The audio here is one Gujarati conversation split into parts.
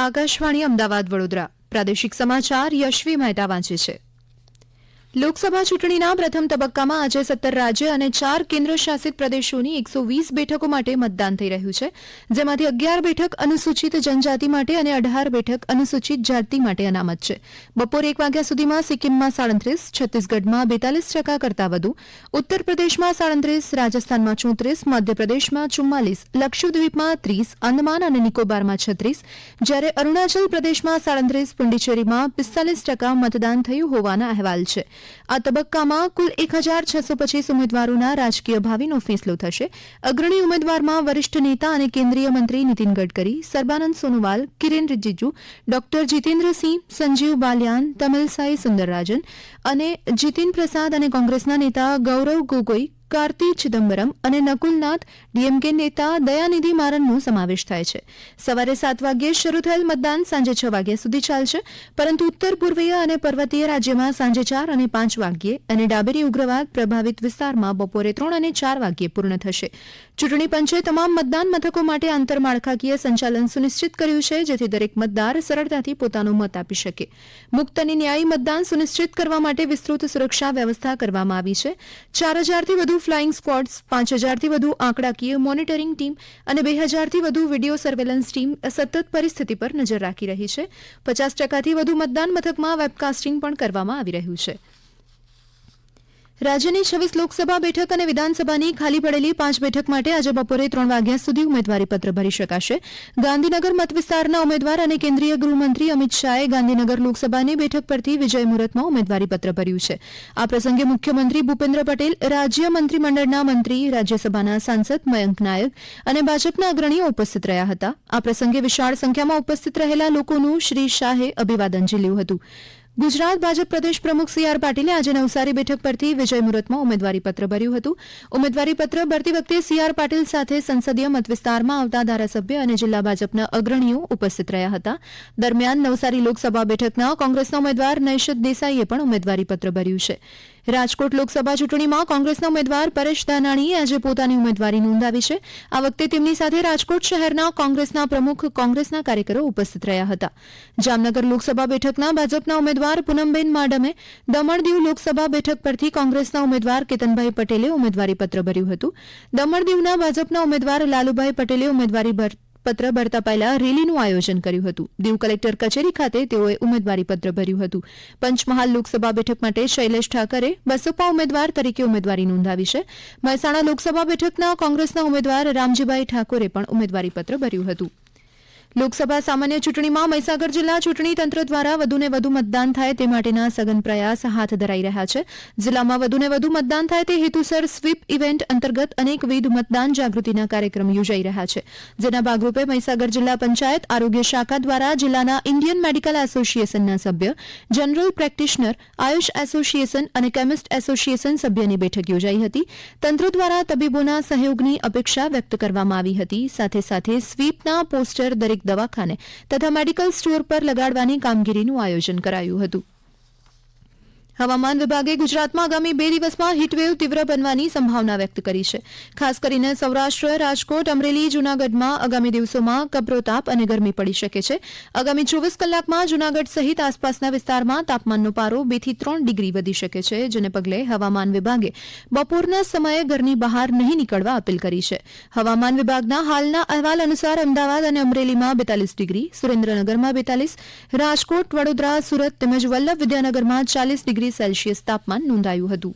આકાશવાણી અમદાવાદ વડોદરા પ્રાદેશિક સમાચાર યશવી મહેતા વાંચે છે. લોકસભા ચૂંટણીના પ્રથમ તબક્કામાં આજે સત્તર રાજ્ય અને ચાર કેન્દ્ર શાસિત પ્રદેશોની એકસો વીસ બેઠકો માટે મતદાન થઈ રહ્યું છે, જેમાંથી અગિયાર બેઠક અનુસૂચિત જનજાતિ માટે અને અઢાર બેઠક અનુસૂચિત જાતિ માટે અનામત છે. બપોર એક વાગ્યા સુધીમાં સિક્કિમમાં સાડત્રીસ, છત્તીસગઢમાં બેતાલીસ ટકા કરતાં વધુ ઉત્તર પ્રદેશમાં સાડત્રીસ, રાજસ્થાનમાં ચોત્રીસ, મધ્યપ્રદેશમાં ચુમ્માલીસ, લક્ષદ્વીપમાં ત્રીસ અંદમાન અને નિકોબારમાં છત્રીસ, જ્યારે અરુણાચલ પ્રદેશમાં સાડત્રીસ, પુંડિચેરીમાં પિસ્તાલીસ ટકા મતદાન થયું હોવાના અહેવાલ છે. આ તબક્કામાં કુલ એક હજાર છસો પચીસ ઉમેદવારોના રાજકીય ભાવિનો ફેસલો થશે. અગ્રણી ઉમેદવારમાં વરિષ્ઠ નેતા અને કેન્દ્રીય મંત્રી નીતિન ગડકરી, સર્બાનંદ સોનોવાલ, કિરેન રિજિજુ, ડોક્ટર જીતેન્દ્રસિંહ, સંજીવ બાલિયાન, તમિલસાઈ સુંદરરાજન અને જીતિન પ્રસાદ અને કોંગ્રેસના નેતા ગૌરવ ગોગોઈ કાર્તિ ચિદમ્બરમ અને નકુલનાથ ડીએમકે નેતા દયાનિધિ મારનનો સમાવેશ થાય છે. સવારે સાત વાગ્યે શરૂ થયેલ મતદાન સાંજે છ વાગ્યા સુધી ચાલશે, પરંતુ ઉત્તર પૂર્વીય અને પર્વતીય રાજ્યમાં સાંજે ચાર અને પાંચ વાગ્યે અને ડાબેરી ઉગ્રવાદ પ્રભાવિત વિસ્તારમાં બપોરે ત્રણ અને ચાર વાગ્યે પૂર્ણ થશે. ચૂંટણી પંચે તમામ મતદાન મથકો માટે આંતરમાળખાકીય સંચાલન સુનિશ્ચિત કર્યું છે, જેથી દરેક મતદાર સરળતાથી પોતાનો મત આપી શકે. મુક્ત અને ન્યાયી મતદાન સુનિશ્ચિત કરવા માટે વિસ્તૃત સુરક્ષા વ્યવસ્થા કરવામાં આવી છે. ચાર હજારથી વધુ ફ્લાઇંગ સ્ક્વોડ્સ પાંચ હજારથી વધુ આંકડાકીય મોનિટરિંગ ટીમ અને બે હજારથી વધુ વીડિયો સર્વેલન્સ ટીમ સતત પરિસ્થિતિ પર નજર રાખી રહી છે. પચાસ ટકાથી વધુ મતદાન મથકમાં વેબકાસ્ટિંગ પણ કરવામાં આવી રહ્યું છે. રાજ્યની છવ્વીસ લોકસભા બેઠક અને વિધાનસભાની ખાલી પડેલી પાંચ બેઠક માટે આજે બપોરે ત્રણ વાગ્યા સુધી ઉમેદવારીપત્ર ભરી શકાશે. ગાંધીનગર મતવિસ્તારના ઉમેદવાર અને કેન્દ્રીય ગૃહમંત્રી અમિત શાહે ગાંધીનગર લોકસભાની બેઠક પરથી વિજય મુહૂર્તમાં ઉમેદવારીપત્ર ભર્યું છે. આ પ્રસંગે મુખ્યમંત્રી ભૂપેન્દ્ર પટેલ, રાજ્ય મંત્રીમંડળના મંત્રી, રાજ્યસભાના સાંસદ મયંક નાયક અને ભાજપના અગ્રણીઓ ઉપસ્થિત રહ્યા હતા. આ પ્રસંગે વિશાળ સંખ્યામાં ઉપસ્થિત રહેલા લોકોનું શ્રી શાહે અભિવાદન ઝીલ્યું હતું. ગુજરાત ભાજપ પ્રદેશ પ્રમુખ સી આર પાટીલે આજે નવસારી બેઠક પરથી વિજય મુહૂર્તમાં ઉમેદવારીપત્ર ભર્યું હતું. ઉમેદવારીપત્ર ભરતી વખતે સી આર પાટીલ સાથે સંસદીય મતવિસ્તારમાં આવતા ધારાસભ્ય અને જિલ્લા ભાજપના અગ્રણીઓ ઉપસ્થિત રહ્યા હતા. દરમિયાન નવસારી લોકસભા બેઠકના કોંગ્રેસના ઉમેદવાર નૈશદ દેસાઈએ પણ ઉમેદવારીપત્ર ભર્યું છે. રાજકોટ લોકસભા ચૂંટણીમાં કોંગ્રેસના ઉમેદવાર પરેશ ધાનાણીએ આજે પોતાની ઉમેદવારી નોંધાવી છે. આ વખતે તેમની સાથે રાજકોટ શહેરના કોંગ્રેસના પ્રમુખ કોંગ્રેસના કાર્યકરો ઉપસ્થિત રહ્યા હતા. જામનગર લોકસભા બેઠકના ભાજપના ઉમેદવાર પૂનમબેન માડમે દમણ દીવ લોકસભા બેઠક પરથી કોંગ્રેસના ઉમેદવાર કેતનભાઈ પટેલે ઉમેદવારીપત્ર ભર્યું હતું. દમણ દીવના ભાજપના ઉમેદવાર લાલુભાઈ પટેલે ઉમેદવારી પત્ર ભરતા પહેલા રેલીનું આયોજન કર્યું હતું. દીવ કલેક્ટર કચેરી ખાતે તેઓએ ઉમેદવારી પત્ર ભર્યું હતું. પંચમહાલ લોકસભા બેઠક માટે શૈલેષ ઠાકરે બસપા ઉમેદવાર તરીકે ઉમેદવારી નોંધાવી છે. મહેસાણા લોકસભા બેઠકના કોંગ્રેસના ઉમેદવાર રામજીભાઈ ઠાકોરે પણ ઉમેદવારી પત્ર ભર્યું હતું. લોકસભા સામાન્ય ચૂંટણીમાં મહીસાગર જિલ્લા ચૂંટણી તંત્ર દ્વારા વધુને વધુ મતદાન થાય તે માટેના સઘન પ્રયાસ હાથ ધરાઈ રહ્યા છે. જિલ્લામાં વધુને વધુ મતદાન થાય તે હેતુસર સ્વીપ ઇવેન્ટ અંતર્ગત અનેકવિધ મતદાન જાગૃતિના કાર્યક્રમ યોજાઈ રહ્યા છે. જેના ભાગરૂપે મહીસાગર જિલ્લા પંચાયત આરોગ્ય શાખા દ્વારા જિલ્લાના ઇન્ડિયન મેડિકલ એસોસિએશનના સભ્ય, જનરલ પ્રેક્ટિશનર, આયુષ એસોસિએશન અને કેમિસ્ટ એસોસિએશન સભ્યની બેઠક યોજાઈ હતી. તંત્ર દ્વારા તબીબોના સહયોગની અપેક્ષા વ્યક્ત કરવામાં આવી હતી. સાથે સાથે સ્વીપના પોસ્ટર દરેક દવાખાને તથા મેડિકલ સ્ટોર પર લગાડવાની કામગીરીનું આયોજન કરાયું હતું. હવામાન વિભાગે ગુજરાતમાં આગામી બે દિવસમાં હીટવેવ તીવ્ર બનવાની સંભાવના વ્યક્ત કરી છે. ખાસ કરીને સૌરાષ્ટ્ર, રાજકોટ, અમરેલી, જૂનાગઢમાં આગામી દિવસોમાં કપરોતાપ અને ગરમી પડી શકે છે. આગામી ચોવીસ કલાકમાં જૂનાગઢ સહિત આસપાસના વિસ્તારમાં તાપમાનનો પારો બેથી ત્રણ ડિગ્રી વધી શકે છે, જેને પગલે હવામાન વિભાગે બપોરના સમયે ઘરની બહાર નહીં નીકળવા અપીલ કરી છે. હવામાન વિભાગના હાલના અહેવાલ અનુસાર અમદાવાદ અને અમરેલીમાં બેતાલીસ ડિગ્રી, સુરેન્દ્રનગરમાં બેતાલીસ, રાજકોટ, વડોદરા, સુરત તેમજ વલ્લભ વિદ્યાનગરમાં ચાલીસ ડિગ્રી સેલ્સિયસ તાપમાન નોંધાયું હતું.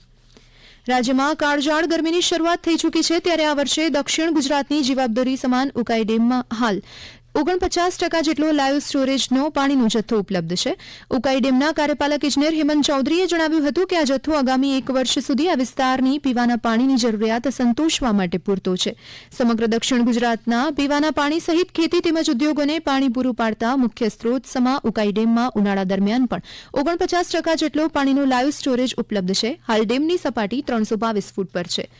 રાજ્યમાં કાળઝાળ ગરમીની શરૂઆત થઈ ચૂકી છે, ત્યારે આ વર્ષે દક્ષિણ ગુજરાતની જવાબદારી સમાન ઉકાઈ ડેમમાં હાલ ઓગણપચાસ ટકા જેટલો લાઈવ સ્ટોરેજનો પાણીનો જથ્થો ઉપલબ્ધ છે. ઉકાઈ ડેમના કાર્યપાલક ઇજનેર હેમંત ચૌધરીએ જણાવ્યું હતું કે આ જથ્થો આગામી એક વર્ષ સુધી આ વિસ્તારની પીવાના પાણીની જરૂરિયાત સંતોષવા માટે પૂરતો છે. સમગ્ર દક્ષિણ ગુજરાતના પીવાના પાણી સહિત ખેતી તેમજ ઉદ્યોગોને પાણી પૂરું પાડતા મુખ્ય સ્ત્રોત સમા ઉકાઈ ડેમમાં ઉનાળા દરમિયાન પણ ઓગણપચાસ ટકા જેટલો પાણીનો લાઈવ સ્ટોરેજ ઉપલબ્ધ છે. હાલ ડેમની સપાટી ત્રણસો બાવીસ ફૂટ પર છે.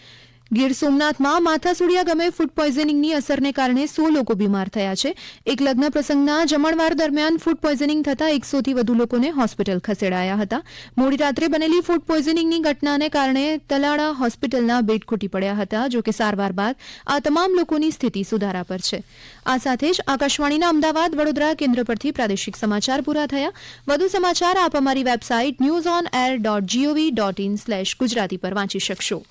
ગીર સોમનાથમાં માથાસુડિયા ગામે ફૂડ પોઈઝનિંગની અસરને કારણે સો લોકો બીમાર થયા છે. એક લગ્ન પ્રસંગના જમણવાર દરમિયાન ફૂડ પોઈઝનિંગ થતાં એકસોથી વધુ લોકોને હોસ્પિટલ ખસેડાયા હતા. મોડી રાત્રે બનેલી ફૂડ પોઈઝનિંગની ઘટનાને કારણે તલાળા હોસ્પિટલના બેડ ખૂટી પડ્યા હતા જોકે સારવાર બાદ આ તમામ લોકોની સ્થિતિ સુધારા પર છે. આ સાથે જ આકાશવાણીના અમદાવાદ વડોદરા કેન્દ્ર પરથી પ્રાદેશિક સમાચાર પૂરા થયા. વધુ સમાચાર આપ અમારી website news on air dot GOV dot in slash Gujarati પર વાંચી શકશો.